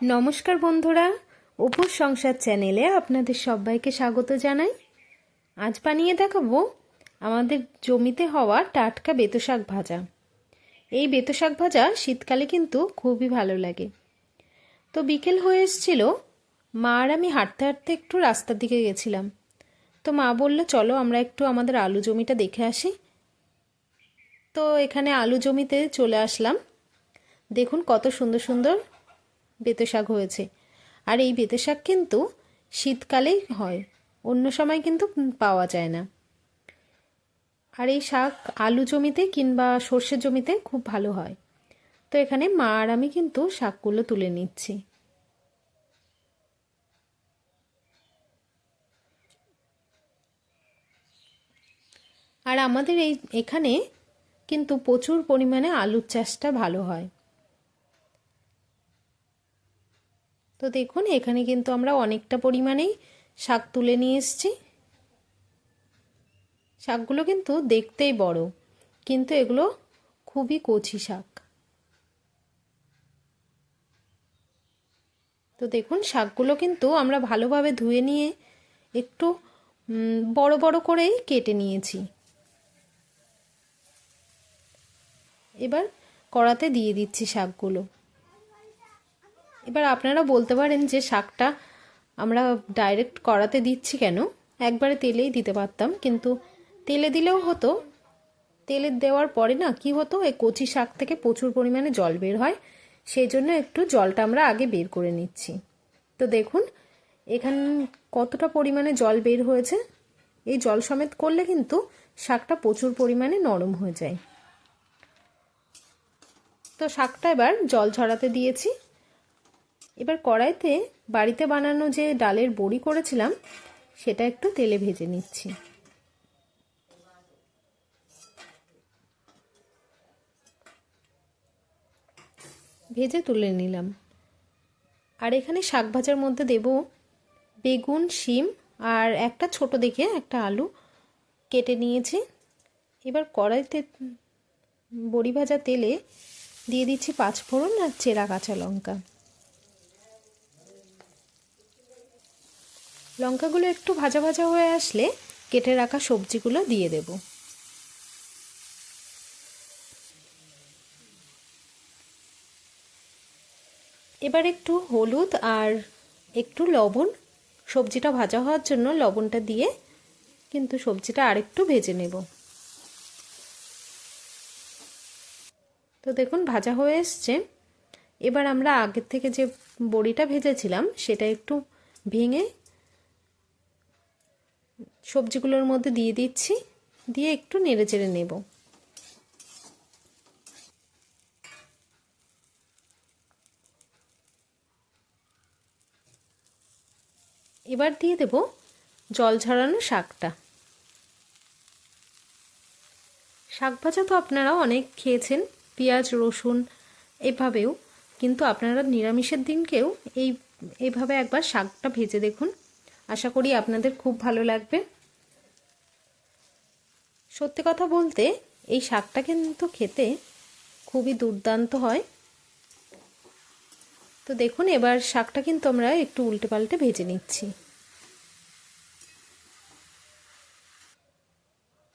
নমস্কার বন্ধুরা অপুর সংসার চ্যানেলে আপনাদের সবাইকে স্বাগত জানাই। আজ বানিয়ে দেখাবো আমাদের জমিতে হওয়া টাটকা বেতো শাক ভাজা। এই বেতো শাক ভাজা শীতকালে কিন্তু খুবই ভালো লাগে। তো বিকেল হয়ে এসেছিল মা আর আমি হাঁটতে হাঁটতে একটু রাস্তার দিকে গেছিলাম। তো মা বলল, চলো আমরা একটু আমাদের আলু জমিটা দেখে আসি। তো এখানে আলু জমিতে চলে আসলাম। দেখুন কত সুন্দর সুন্দর বেতে শাক হয়েছে। আর এই বেতে শাক কিন্তু শীতকালেই হয়। অন্য সময় কিন্তু পাওয়া যায় না। আর এই শাক আলু জমিতে কিংবা সর্ষের জমিতে খুব ভালো হয়। তো এখানে মা আর আমি কিন্তু শাকগুলো তুলে নিচ্ছি। আর আমাদের এই এখানে কিন্তু প্রচুর পরিমাণে আলুর চাষটা ভালো হয়। তো দেখুন, এখানে কিন্তু আমরা অনেকটা পরিমাণেই শাক তুলে নিয়ে এসেছি। শাকগুলো কিন্তু দেখতেই বড়, কিন্তু এগুলো খুবই কচি শাক। তো দেখুন, শাকগুলো কিন্তু আমরা ভালোভাবে ধুয়ে নিয়ে একটু বড় বড় করেই কেটে নিয়েছি। এবার কড়াতে দিয়ে দিচ্ছি শাকগুলো। এবার আপনারা বলতে পারেন যে শাকটা আমরা ডাইরেক্ট কড়াতে দিচ্ছি কেন? একবারে তেলেই দিতে পারতাম, কিন্তু তেলে দিলেও হতো। তেলে দেওয়ার পরে না কি হতো? এই কচি শাক থেকে প্রচুর পরিমাণে জল বের হয় সেই জন্য একটু জলটা আমরা আগে বের করে নিচ্ছি। তো দেখুন, এখান কতটা পরিমাণে জল বের হয়েছে। এই জল সমেত করলে কিন্তু শাকটা প্রচুর পরিমাণে নরম হয়ে যায়। তো শাকটা এবার জল ঝরাতে দিয়েছি। এবার কড়াইতে বাড়িতে বানানো যে ডালের বড়ি করেছিলাম, সেটা একটু তেলে ভেজে নিচ্ছি। ভেজে তুলে নিলাম। আর এখানে শাক ভাজার মধ্যে দেব বেগুন, শিম আর একটা ছোট দেখে একটা আলু কেটে নিয়েছি। এবার কড়াইতে বড়ি ভাজা তেলে দিয়ে দিচ্ছি পাঁচফোড়ন আর চেরা কাঁচা লঙ্কা। লঙ্কাগুলো একটু ভাজা ভাজা হয়ে আসলে কেটে রাখা সবজিগুলো দিয়ে দেব। এবার একটু হলুদ আর একটু লবণ। সবজিটা ভাজা হওয়ার জন্য লবণটা দিয়ে কিন্তু সবজিটা আরেকটু ভেজে নেব। তো দেখুন, ভাজা হয়ে এসছে। এবার আমরা আগের থেকে যে বড়িটা ভেজেছিলাম, সেটা একটু ভেঙে সবজিগুলোর মধ্যে দিয়ে দিচ্ছি, দিয়ে একটু নেড়ে চেড়ে নেব। এবার দিয়ে দেব জল ঝরানো শাকটা। শাক ভাজা তো আপনারা অনেক খেয়েছেন, পেঁয়াজ, রসুন, এভাবেও, কিন্তু আপনারা নিরামিষের দিনকেও এই এইভাবে একবার শাকটা ভেজে দেখুন। আশা করি আপনাদের খুব ভালো লাগবে। সত্যি কথা বলতে, এই শাকটা কিন্তু খেতে খুবই দুর্দান্ত হয়। তো দেখুন, এবার শাকটা কিন্তু আমরা একটু উল্টে পাল্টে ভেজে নিচ্ছি।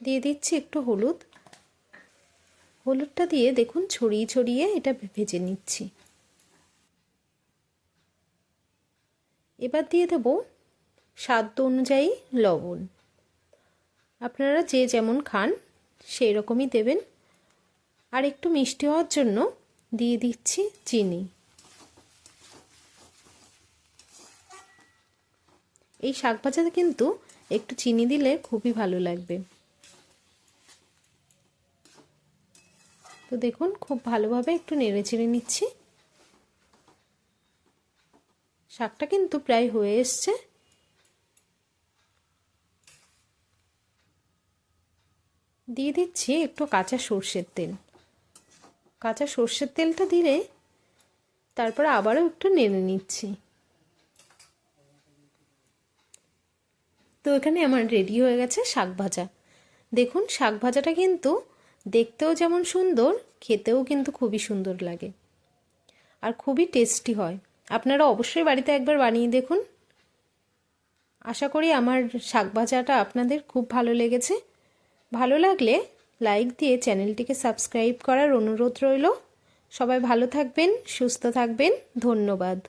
দিয়ে দিচ্ছি একটু হলুদ। হলুদটা দিয়ে দেখুন, ছড়িয়ে ছড়িয়ে এটা ভেজে নিচ্ছি। এবার দিয়ে দেব স্বাদ অনুযায়ী লবণ। আপনারা যে যেমন খান সেই রকমই দেবেন। আর একটু মিষ্টি হওয়ার জন্য দিয়ে দিচ্ছি চিনি। এই শাক ভাজাতে কিন্তু একটু চিনি দিলে খুবই ভালো লাগবে। তো দেখুন, খুব ভালোভাবে একটু নেড়ে চেড়ে নিচ্ছি। শাকটা কিন্তু প্রায় হয়ে এসছে। দিয়ে দিচ্ছি একটু কাঁচা সর্ষের তেল। কাঁচা সর্ষের তেলটা দিলে তারপর আবারও একটু নেড়ে নিচ্ছি। তো এখানে আমার রেডি হয়ে গেছে শাক ভাজা। দেখুন, শাক ভাজাটা কিন্তু দেখতেও যেমন সুন্দর, খেতেও কিন্তু খুবই সুন্দর লাগে আর খুবই টেস্টি হয়। আপনারা অবশ্যই বাড়িতে একবার বানিয়ে দেখুন। আশা করি আমার শাক ভাজাটা আপনাদের খুব ভালো লেগেছে। ভালো লাগলে লাইক দিয়ে চ্যানেলটিকে সাবস্ক্রাইব করার অনুরোধ রইল। সবাই ভালো থাকবেন, সুস্থ থাকবেন। ধন্যবাদ।